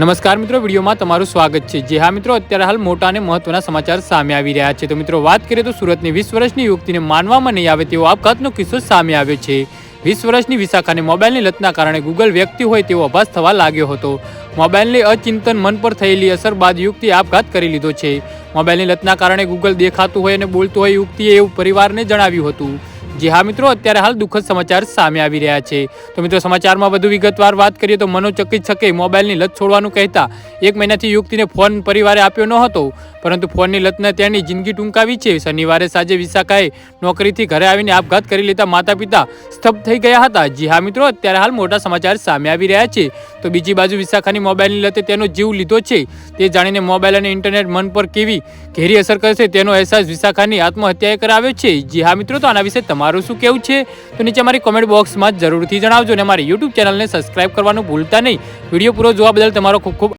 નમસ્કાર મિત્રો, વિડીયોમાં તમારું સ્વાગત છે. જે હા મિત્રો, અત્યારે હાલ મોટા અને મહત્વના સમાચાર સામે આવી રહ્યા છે. તો મિત્રો, વાત કરીએ તો સુરતની વીસ વર્ષની યુવતીને માનવામાં નહીં આવે તેવો આપઘાતનો કિસ્સો સામે આવ્યો છે. વીસ વર્ષની વિશાખાને મોબાઈલની લતના કારણે ગૂગલ વ્યક્તિ હોય તેવો અભાસ થવા લાગ્યો હતો. મોબાઈલની અચિંતન મન પર થયેલી અસર બાદ યુવતીએ આપઘાત કરી લીધો છે. મોબાઈલની લતના કારણે ગૂગલ દેખાતું હોય અને બોલતું હોય યુવતીએ એવું પરિવારને જણાવ્યું હતું. જી હા મિત્રો, અત્યારે હાલ દુઃખદ સમાચાર સામે આવી રહ્યા છે. તો મિત્રો, સમાચારમાં વધુ વિગતવાર વાત કરીએ તો મનોચિકિત્સકે મોબાઈલની લત છોડવાનું કહેતા એક મહિનાથી યુવતીને ફોન પરિવારે આપ્યો ન હતો, પરંતુ ફોનની લતને તેની જિંદગી ટૂંકાવી છે. શનિવારે સાંજે વિશાખાએ નોકરીથી ઘરે આવીને આપઘાત કરી લેતા માતા પિતા સ્તબ્ધ થઈ ગયા હતા. જી હા મિત્રો, અત્યારે હાલ મોટા સમાચાર સામે આવી રહ્યા છે. તો બીજી બાજુ વિશાખાની મોબાઈલની લતે તેનો જીવ લીધો છે. તે જાણીને મોબાઈલ અને ઇન્ટરનેટ મન પર કેવી ઘેરી અસર કરશે તેનો અહેસાસ વિશાખાની આત્મહત્યાએ કરાવ્યો છે. જી હા મિત્રો, તો આના વિશે તમારું શું કેવું છે તો નીચે અમારી કોમેન્ટ બોક્સમાં જરૂરથી જણાવજો અને અમારી યુટ્યુબ ચેનલને સબસ્ક્રાઇબ કરવાનું ભૂલતા નહીં. વીડિયો પૂરો જોવા બદલ તમારો ખૂબ ખૂબ